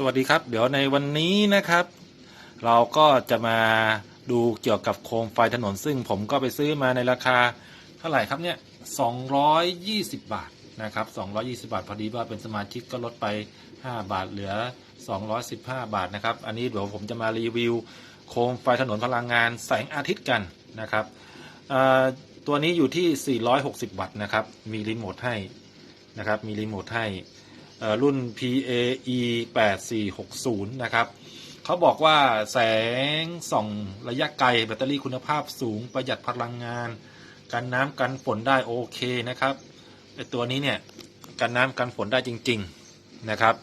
สวัสดีครับ เดี๋ยวในวันนี้นะครับ เราก็จะมาดูเกี่ยวกับโคมไฟถนนซึ่งผมก็ไปซื้อมาในราคาเท่าไหร่ครับเนี่ย 220 บาทนะครับ 220 บาท พอดีว่าเป็นสมาชิกก็ลดไป 5 บาทเหลือ 215 บาทนะครับ อันนี้เดี๋ยวผมจะมารีวิวโคมไฟถนนพลังงานแสงอาทิตย์กันนะครับ ตัวนี้อยู่ที่ 460 วัตต์นะครับ มีรีโมทให้นะครับ มีรีโมทให้ รุ่น PAE 8460 นะครับเขาบอกว่าแสงส่องระยะไกลแบตเตอรี่คุณภาพสูงประหยัดพลังงาน กันน้ำกันฝนได้โอเคนะครับไอตัวนี้เนี่ยกันน้ำกันฝนได้จริง ๆนะครับ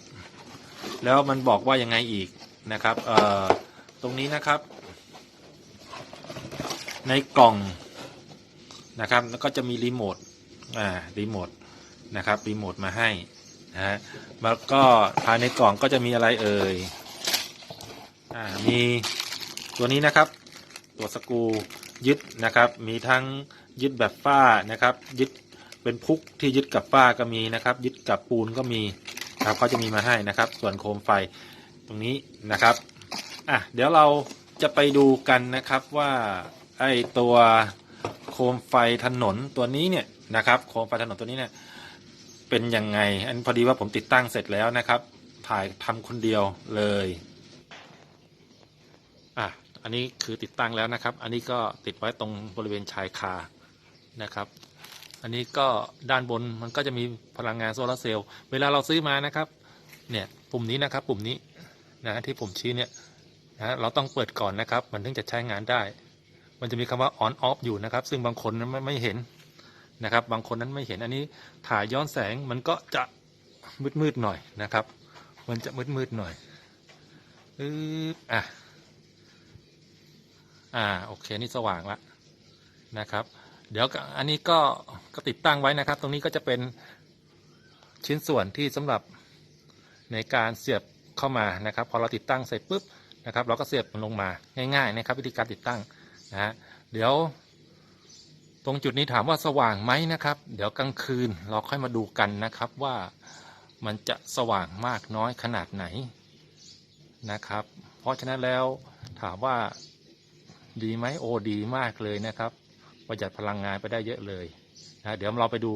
แล้วมันบอกว่ายังไงอีกนะครับตรงนี้นะครับ ในกล่องนะครับแล้วก็จะมีรีโมทอ่ารีโมทนะครับรีโมทมาให้ นะฮะแล้วก็ภายในกล่องก็จะมีอะไรเอ่ยอ่ามีตัวนี้นะครับ ตัวสกูยึดนะครับ มีทั้งยึดแบบฝ้านะครับ ยึดเป็นพุกที่ยึดกับฝ้าก็มีนะครับ ยึดกับปูนก็มีครับเขาจะมีมาให้นะครับ ส่วนโคมไฟตรงนี้นะครับอะเดี๋ยวเราจะไปดูกันนะครับว่าไอ้ตัวโคมไฟถนนตัวนี้เนี่ยนะครับ โคมไฟถนนตัวนี้เนี่ย เป็นยังไง อันพอดีว่าผมติดตั้งเสร็จแล้วนะครับ ถ่ายทำคนเดียวเลย อะ อันนี้คือติดตั้งแล้วนะครับ อันนี้ก็ติดไว้ตรงบริเวณชายคานะครับ อันนี้ก็ด้านบนมันก็จะมีพลังงานโซลาร์เซลล์ เวลาเราซื้อมานะครับ เนี่ยปุ่มนี้นะครับ ปุ่มนี้นะที่ผมชี้เนี่ยนะเราต้องเปิดก่อนนะครับ มันถึงจะใช้งานได้ มันจะมีคำว่า on off อยู่นะครับ ซึ่งบางคนมันไม่ไม่เห็น นะครับ บางคนนั้นไม่เห็นอันนี้ถ่ายย้อนแสงมันก็จะมืดๆหน่อยนะครับ มันจะมืดๆหน่อยอืออะอ่าโอเคนี่สว่างละนะครับ เดี๋ยวอันนี้ก็ก็ติดตั้งไว้นะครับ ตรงนี้ก็จะเป็นชิ้นส่วนที่สำหรับในการเสียบเข้ามานะครับ พอเราติดตั้งเสร็จปุ๊บนะครับ เราก็เสียบมันลงมาง่ายๆนะครับ วิธีการติดตั้งนะฮะเดี๋ยว ตรงจุดนี้ถามว่าสว่างไหมนะครับ เดี๋ยวกลางคืนเราค่อยมาดูกันนะครับว่ามันจะสว่างมากน้อยขนาดไหนนะครับ เพราะฉะนั้นแล้วถามว่าดีไหมโอดีมากเลยนะครับ ประหยัดพลังงานไปได้เยอะเลยนะเดี๋ยวเราไปดู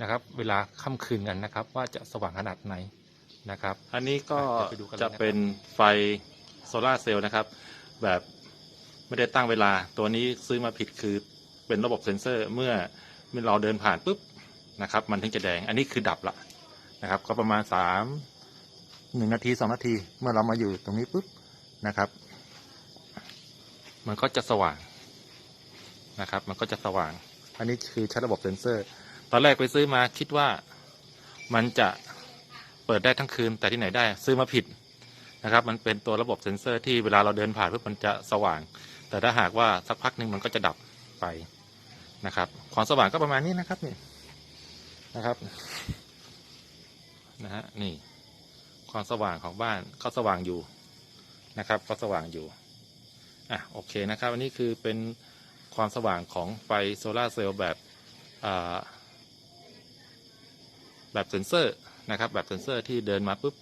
นะครับ เวลาค่ำคืนกันนะครับ ว่าจะสว่างขนาดไหนนะครับ อันนี้ก็เดี๋ยวไปดูกันเลยจะนะครับเป็นไฟโซลาร์เซลล์นะครับ แบบไม่ได้ตั้งเวลาตัวนี้ซื้อมาผิดคือ เป็นระบบเซ็นเซอร์เมื่อเมื่อเราเดินผ่านปุ๊บนะครับ มันถึงจะแดง อันนี้คือดับละนะครับ ก็ประมาณสามหนึ่งนาทีสองนาที เมื่อเรามาอยู่ตรงนี้ปุ๊บนะครับ มันก็จะสว่างนะครับ มันก็จะสว่าง อันนี้คือใช้ระบบเซ็นเซอร์ ตอนแรกไปซื้อมาคิดว่ามันจะเปิดได้ทั้งคืนแต่ที่ไหนได้ ซื้อมาผิดนะครับ มันเป็นตัวระบบเซ็นเซอร์ที่เวลาเราเดินผ่านปุ๊บมันจะสว่าง แต่ถ้าหากว่าสักพักหนึ่งมันก็จะดับไป นะครับความสว่างก็ประมาณนี้นะครับนี่นะครับนะฮะนี่ ความสว่างของบ้านก็สว่างอยู่นะครับก็สว่างอยู่อะโอเคนะครับ อันนี้คือเป็นความสว่างของไฟโซลาเซลล์แบบแบบเซนเซอร์นะครับ แบบเซนเซอร์ที่เดินมาปุ๊บ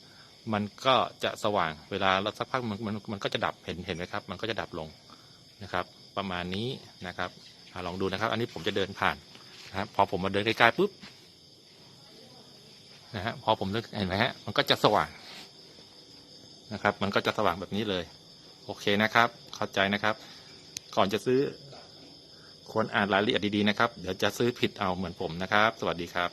มันก็จะสว่างเวลาแล้วสักพักมันมันมันก็จะดับเห็นเห็นไหมครับ มันก็จะดับลงนะครับ ประมาณนี้นะครับ อลองดูนะครับ อันนี้ผมจะเดินผ่านนะครับพอผมมาเดินใกล้ๆปุ๊บนะฮะพอผมเดินเห็นไหมฮะมันก็จะสว่างนะครับ มันก็จะสว่างแบบนี้เลย โอเคนะครับ เข้าใจนะครับ ก่อนจะซื้อควรอ่านรายละเอียดดีๆนะครับ เดี๋ยวจะซื้อผิดเอาเหมือนผมนะครับ สวัสดีครับ